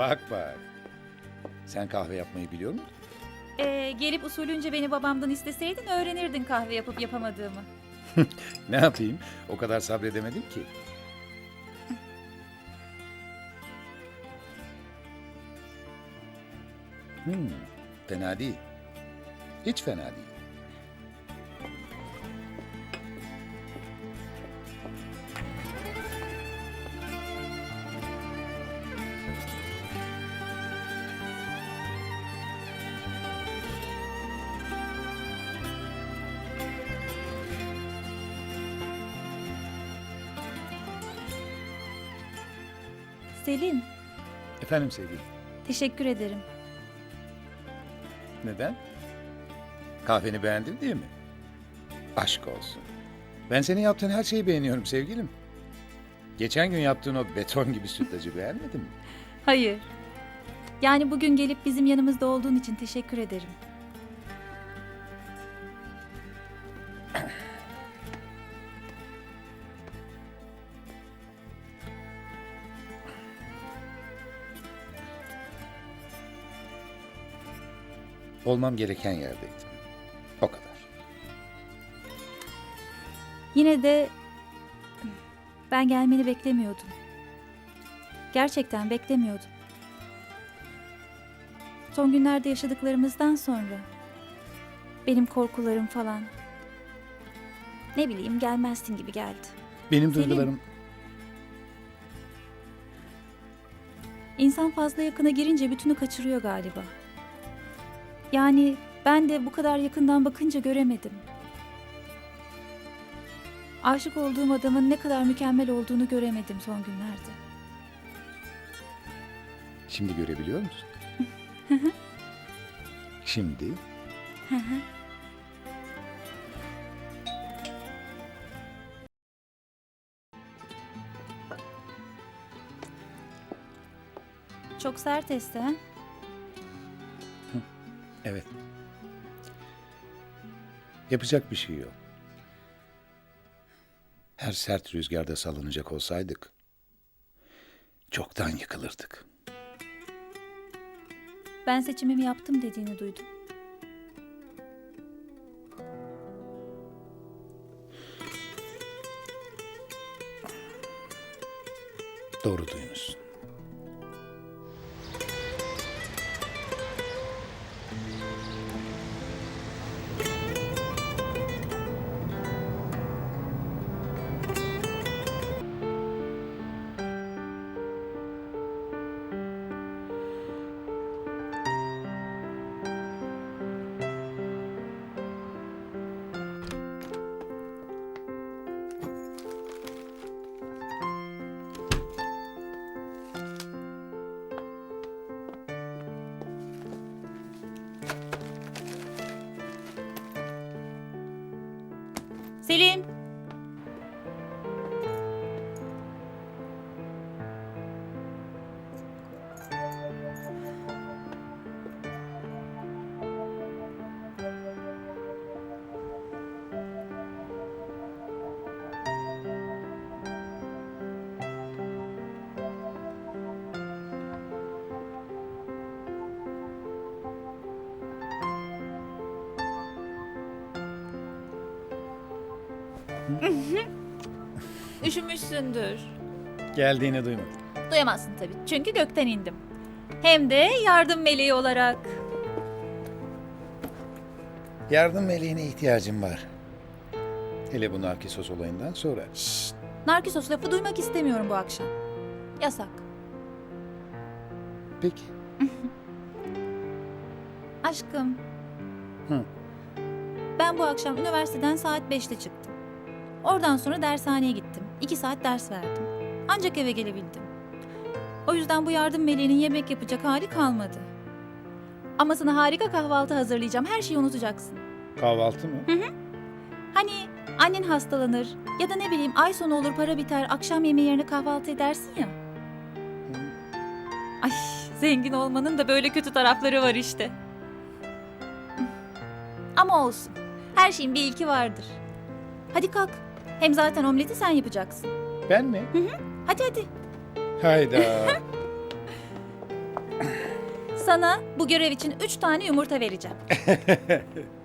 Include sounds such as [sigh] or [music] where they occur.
Bak bak. Sen kahve yapmayı biliyor musun? Ee, gelip usulünce beni babamdan isteseydin öğrenirdin kahve yapıp yapamadığımı. [laughs] Ne yapayım? O kadar sabredemedim ki. [laughs] Hmm, fena değil. Hiç fena değil. Selim, Efendim sevgilim. teşekkür ederim. Neden? Kahveni beğendin diye mi? Aşk olsun. Ben senin yaptığın her şeyi beğeniyorum sevgilim. Geçen gün yaptığın o beton gibi sütlacı beğenmedin mi? Hayır. Yani bugün gelip bizim yanımızda olduğun için teşekkür ederim. Olmam gereken yerdeydim. O kadar. Yine de ben gelmeni beklemiyordum. Gerçekten beklemiyordum. Son günlerde yaşadıklarımızdan sonra benim korkularım falan ne bileyim gelmezsin gibi geldi. Benim Selim. duygularım... İnsan fazla yakına girince bütünü kaçırıyor galiba. Yani ben de bu kadar yakından bakınca göremedim. Aşık olduğum adamın ne kadar mükemmel olduğunu göremedim son günlerde. Şimdi görebiliyor musun? [laughs] Şimdi Çok sert esti ha? Evet. Yapacak bir şey yok. Her sert rüzgarda salınacak olsaydık çoktan yıkılırdık. Ben seçimimi yaptım dediğini duydum. Doğru duymuşsun. Selim! [laughs] Üşümüşsündür. Geldiğini duymadım. Duyamazsın tabii çünkü gökten indim. Hem de yardım meleği olarak. Yardım meleğine ihtiyacım var. Hele bu narkisos olayından sonra. Şşt! Narkisos lafı duymak istemiyorum bu akşam. Yasak. Peki. [laughs] Aşkım. Hı. Ben bu akşam üniversiteden saat 5'te çıktım. Oradan sonra dershaneye gittim. 2 saat ders verdim. Ancak eve gelebildim. O yüzden bu yardım meleğinin yemek yapacak hali kalmadı. Ama sana harika kahvaltı hazırlayacağım. Her şeyi unutacaksın. Kahvaltı mı? Hani annen hastalanır ya da ne bileyim ay sonu olur para biter akşam yemeği yerine kahvaltı edersin ya. Ay zengin olmanın da böyle kötü tarafları var işte. Ama olsun. Her şeyin bir ilki vardır. Hadi kalk. Hem zaten omleti sen yapacaksın. Ben mi? Hadi hadi. Hayda. [laughs] Sana bu görev için üç tane yumurta vereceğim. [laughs]